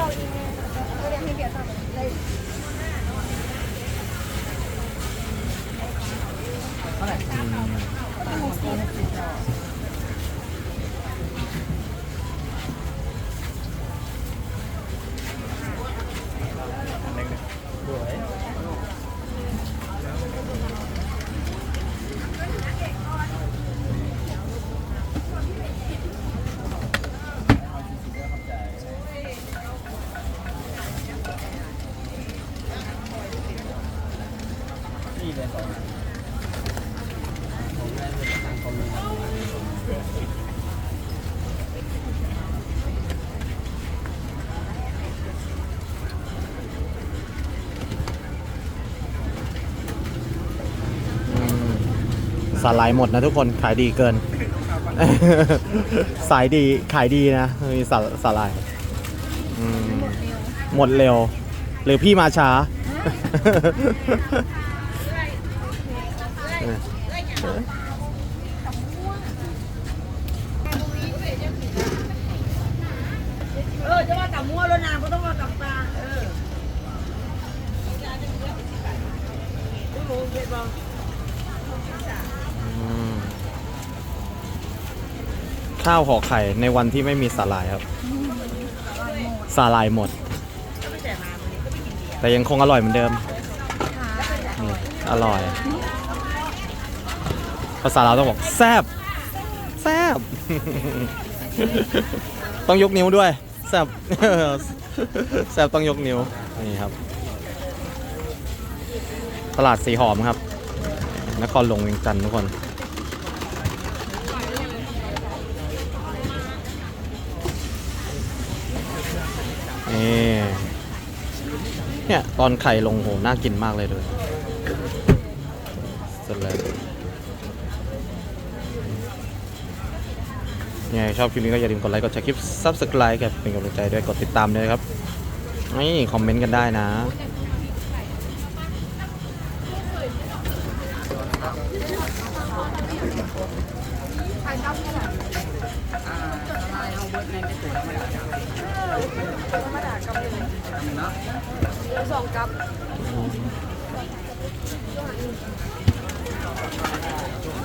ต่ออีกไงเรียนให้เบียร์ ต่อเลยนี่เลยสองอันผมได้เป็นทางคอมเมนต์อืมสาหร่ายหมดนะทุกคนขายดีเกิน สายดีขายดีนะมีสาสาหร่ายอืมหมดเร็ว หรือพี่มาช้า เออจะว่ากับมั่วแล้วนานก็ต้องว่ากับปลาเออไม่รู้เผ็ดบ้างอืมข้าวห่อไข่ในวันที่ไม่มีสาหร่ายครับ สาหร่ายหมดไม่แต่มาวันนี้ก็ไม่กินเบียร์แต่ยังคงอร่อยเหมือนเดิมนี่อร่อย ภาษาเราวต้องบอกแซบแซบ ต้องยกนิ้วด้วยแซบ แซบต้องยกนิ้ว นี่ครับ ตลาดสีหอมครับ นครหลวงเวียงจันทร์ทุกคน นี่เนี่ย ตอนไข่ลงโหน่ากินมากเลยด้วยเสร็จแล้ว ยังไงชอบคลิปนี้ก็อย่าลืมกดไลค์ กดแชร์คลิป Subscribe กับเป็นกำลังใจด้วย กดติดตามด้วยครับ นี่คอมเมนต์กันได้นะสองกับ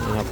นี่ครับ